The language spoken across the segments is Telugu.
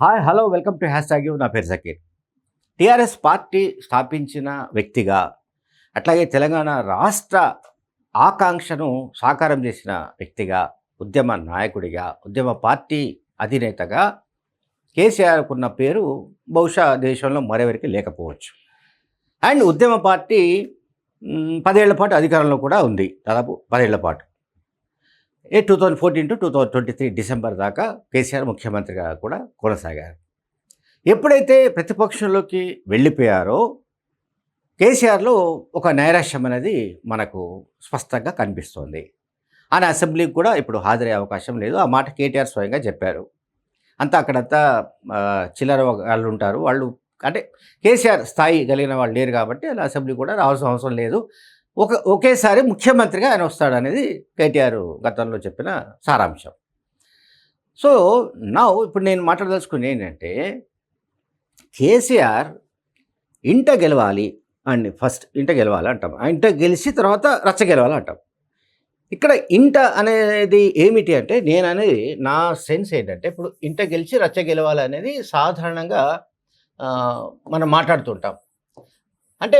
Hi hello welcome to hashtag నా పేరు సకీర్ టీఆర్ఎస్ పార్టీ స్థాపించిన వ్యక్తిగా అట్లాగే తెలంగాణ రాష్ట్ర ఆకాంక్షను సాకారం చేసిన వ్యక్తిగా ఉద్యమ నాయకుడిగా ఉద్యమ పార్టీ అధినేతగా కేసీఆర్కున్న పేరు బహుశా దేశంలో మరెవరికి లేకపోవచ్చు. అండ్ ఉద్యమ పార్టీ పదేళ్ళ పాటు అధికారంలో కూడా ఉంది. దాదాపు పదేళ్ళ పాటు. ఏ two thousand fourteen to two thousand twenty three December దాకా కేసీఆర్ ముఖ్యమంత్రిగా కూడా కొనసాగారు. ఎప్పుడైతే ప్రతిపక్షంలోకి వెళ్ళిపోయారో కేసీఆర్లో ఒక నైరాశ్యం అనేది మనకు స్పష్టంగా కనిపిస్తోంది. ఆయన అసెంబ్లీకి కూడా ఇప్పుడు హాజరయ్యే అవకాశం లేదు. ఆ మాట కేటీఆర్ స్వయంగా చెప్పారు. అంతా అక్కడంతా చిల్లర వాళ్ళు ఉంటారు. వాళ్ళు అంటే కేసీఆర్ స్థాయి కలిగిన వాళ్ళు లేరు కాబట్టి అలా అసెంబ్లీ కూడా రావాల్సిన అవసరం లేదు. ఒక ఒకేసారి ముఖ్యమంత్రిగా ఆయన వస్తాడు అనేది కేటీఆర్ గతంలో చెప్పిన సారాంశం. సో నా ఇప్పుడు నేను మాట్లాడదలుచుకుని ఏంటంటే కేసీఆర్ ఇంట గెలవాలి అండి ఫస్ట్ ఇంట గెలవాలి అంటాం. ఇంట గెలిచి తర్వాత రచ్చ గెలవాలి అంటాం. ఇక్కడ ఇంట అనేది ఏమిటి అంటే నేను అనేది నా సెన్స్ ఏంటంటే ఇప్పుడు ఇంట గెలిచి రచ్చ గెలవాలి అనేది సాధారణంగా మనం మాట్లాడుతుంటాం. అంటే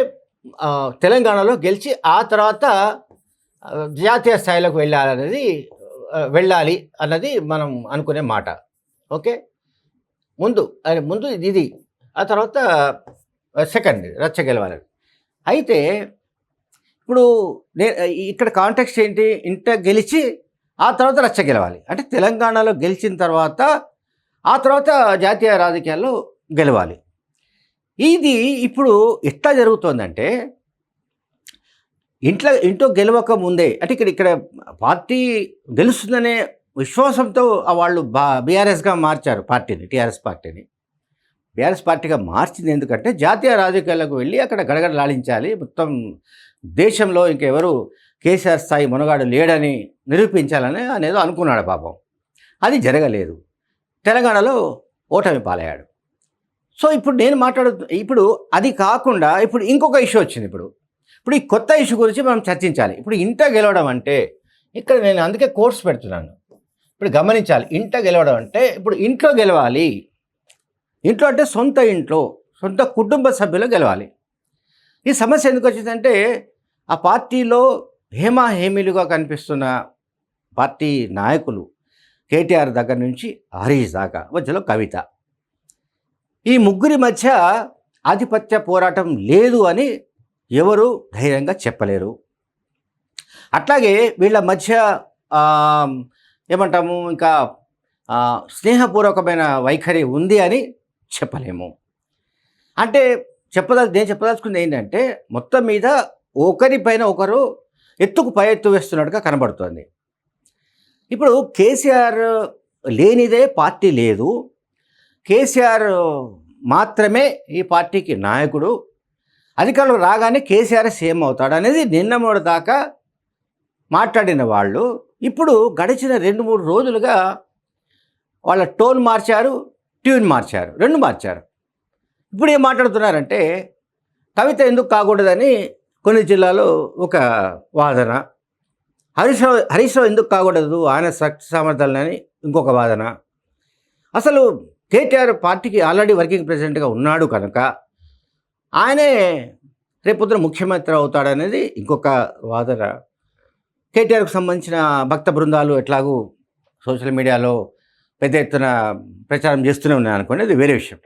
తెలంగాణలో గెలిచి ఆ తర్వాత జాతీయ స్థాయిలోకి వెళ్ళాలనేది వెళ్ళాలి అన్నది మనం అనుకునే మాట. ఓకే? ముందు అది ముందు ఇది- ఇది ఆ తర్వాత సెకండ్ రచ్చ గెలవాలని అయితే ఇప్పుడు నేను ఇక్కడ కాంటెక్స్ట్ ఏంటి? ఇంట గెలిచి ఆ తర్వాత రచ్చ గెలవాలి. అంటే తెలంగాణలో గెలిచిన తర్వాత ఆ తర్వాత జాతీయ రాజకీయాల్లో గెలవాలి. ఇది ఇప్పుడు ఎట్లా జరుగుతోందంటే ఇంట్లో ఇంట్లో గెలవక ముందే అంటే ఇక్కడ ఇక్కడ పార్టీ గెలుస్తుందనే విశ్వాసంతో వాళ్ళు బా బీఆర్ఎస్గా మార్చారు పార్టీని టీఆర్ఎస్ పార్టీని. బీఆర్ఎస్ పార్టీగా మార్చింది ఎందుకంటే జాతీయ రాజకీయాలకు వెళ్ళి అక్కడ గడగడలాడించాలి మొత్తం దేశంలో ఇంకెవరు కేసీఆర్ స్థాయి మునగాడు లేడని నిరూపించాలని అనేదో అనుకున్నాడు పాపం. అది జరగలేదు. తెలంగాణలో ఓటమి పాలయ్యాడు. సో ఇప్పుడు నేను మాట్లాడు ఇప్పుడు అది కాకుండా ఇప్పుడు ఇంకొక ఇష్యూ వచ్చింది ఇప్పుడు. ఇప్పుడు ఈ కొత్త ఇష్యూ గురించి మనం చర్చించాలి. ఇప్పుడు ఇంట గెలవడం అంటే ఇక్కడ నేను అందుకే కోర్స్ పెడుతున్నాను. ఇప్పుడు గమనించాలి. ఇంట గెలవడం అంటే ఇప్పుడు ఇంట్లో గెలవాలి. ఇంట్లో అంటే సొంత ఇంట్లో సొంత కుటుంబ సభ్యులు గెలవాలి. ఈ సమస్య ఎందుకు వచ్చిందంటే ఆ పార్టీలో హేమా కనిపిస్తున్న పార్టీ నాయకులు కేటీఆర్ దగ్గర నుంచి హరీష్ దాకా మధ్యలో కవిత. ఈ ముగ్గురి మధ్య ఆధిపత్య పోరాటం లేదు అని ఎవరు ధైర్యంగా చెప్పలేరు. అట్లాగే వీళ్ళ మధ్య ఏమంటాము ఇంకా స్నేహపూర్వకమైన వైఖరి ఉంది అని చెప్పలేము. అంటే చెప్పదలు నేను చెప్పదలుచుకుంది ఏంటంటే మొత్తం మీద ఒకరిపైన ఒకరు ఎత్తుకు పై ఎత్తు వేస్తున్నట్టుగా కనబడుతోంది. ఇప్పుడు కేసీఆర్ లేనిదే పార్టీ లేదు. కేసీఆర్ మాత్రమే ఈ పార్టీకి నాయకుడు. అధికారులు రాగానే కేసీఆర్ సీఎం అవుతాడు అనేది నిన్న మూడు దాకా మాట్లాడిన వాళ్ళు. ఇప్పుడు గడిచిన రెండు మూడు రోజులుగా వాళ్ళ టోన్ మార్చారు ట్యూన్ మార్చారు రెండు మార్చారు. ఇప్పుడు ఏం మాట్లాడుతున్నారంటే కవిత ఎందుకు కాకూడదని కొన్ని జిల్లాలో ఒక వాదన. హరీష్ రావు ఎందుకు కాకూడదు? ఆయన శక్తి సామర్థ్యాలని ఇంకొక వాదన. అసలు కేటీఆర్ పార్టీకి ఆల్రెడీ వర్కింగ్ ప్రెసిడెంట్గా ఉన్నాడు కనుక ఆయనే రేపొద్దున ముఖ్యమంత్రి అవుతాడనేది ఇంకొక వాదన. కేటీఆర్కు సంబంధించిన భక్త బృందాలు ఎట్లాగూ సోషల్ మీడియాలో పెద్ద ఎత్తున ప్రచారం చేస్తూనే ఉన్నాయి అనుకోండి అది వేరే విషయం.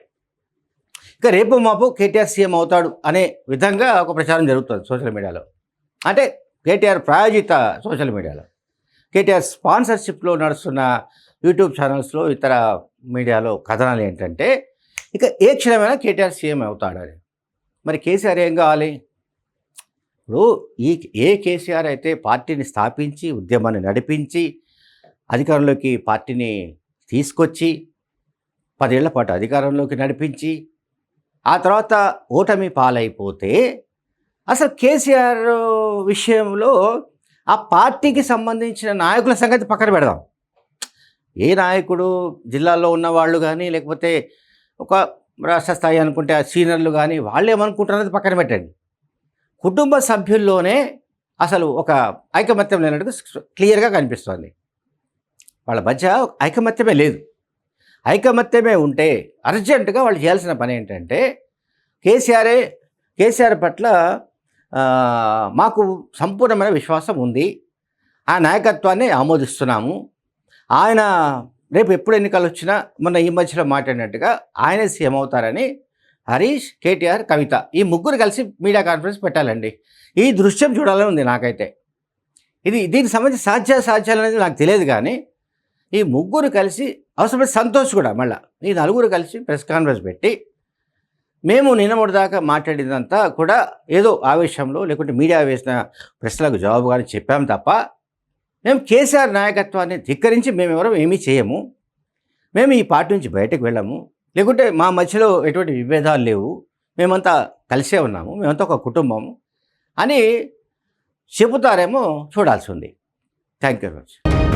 ఇంకా రేపు మాపు కేటీఆర్ సీఎం అవుతాడు అనే విధంగా ఒక ప్రచారం జరుగుతుంది సోషల్ మీడియాలో. అంటే కేటీఆర్ ప్రాయోజిత సోషల్ మీడియాలో. కేటీఆర్ స్పాన్సర్షిప్లో నడుస్తున్న యూట్యూబ్ ఛానల్స్లో ఇతర మీడియాలో కథనాలు ఏంటంటే ఇక ఏ క్షణమైనా కేటీఆర్ సీఎం అవుతాడని మరి కేసీఆర్ ఏం కావాలి? ఇప్పుడు ఈ ఏ కేసీఆర్ అయితే పార్టీని స్థాపించి ఉద్యమాన్ని నడిపించి అధికారంలోకి పార్టీని తీసుకొచ్చి పదేళ్ళ పాటు అధికారంలోకి నడిపించి ఆ తర్వాత ఓటమి పాలైపోతే అసలు కేసీఆర్ విషయంలో ఆ పార్టీకి సంబంధించిన నాయకుల సంగతి పక్కన పెడదాం. ఏ నాయకుడు జిల్లాలో ఉన్న వాళ్ళు కానీ లేకపోతే ఒక రాష్ట్ర స్థాయి అనుకుంటే ఆ సీనియర్లు కానీ వాళ్ళు ఏమనుకుంటున్నది పక్కన పెట్టండి. కుటుంబ సభ్యుల్లోనే అసలు ఒక ఐకమత్యం లేనట్టు క్లియర్గా కనిపిస్తోంది. వాళ్ళ మధ్య ఐకమత్యమే లేదు. ఐకమత్యమే ఉంటే అర్జెంటుగా వాళ్ళు చేయాల్సిన పని ఏంటంటే కేసీఆరే కేసీఆర్ పట్ల మాకు సంపూర్ణమైన విశ్వాసం ఉంది. ఆ నాయకత్వాన్ని ఆమోదిస్తున్నాము. ఆయన రేపు ఎప్పుడు ఎన్నికలు వచ్చినా మొన్న ఈ మధ్యలో మాట్లాడినట్టుగా ఆయనే సీఎం అవుతారని హరీష్ కేటీఆర్ కవిత ఈ ముగ్గురు కలిసి మీడియా కాన్ఫరెన్స్ పెట్టాలండి. ఈ దృశ్యం చూడాలని ఉంది నాకైతే. ఇది దీనికి సంబంధించి సాధ్య సాధ్యాలు అనేది నాకు తెలియదు కానీ ఈ ముగ్గురు కలిసి అవసరమైన సంతోష్ కూడా మళ్ళీ ఈ నలుగురు కలిసి ప్రెస్ కాన్ఫరెన్స్ పెట్టి మేము నిన్న దాకా మాట్లాడినంతా కూడా ఏదో ఆవేశంలో లేకుంటే మీడియా వేసిన ప్రశ్నలకు జవాబు కానీ చెప్పాము తప్ప మేము కేసీఆర్ నాయకత్వాన్ని ధిక్కరించి మేము ఏమీ చేయము. మేము ఈ పార్టీ నుంచి బయటకు వెళ్ళాము. లేకుంటే మా మధ్యలో ఎటువంటి విభేదాలు లేవు. మేమంతా కలిసే ఉన్నాము. మేమంతా ఒక కుటుంబము అని చెబుతారేమో చూడాల్సి ఉంది. Thank you very much.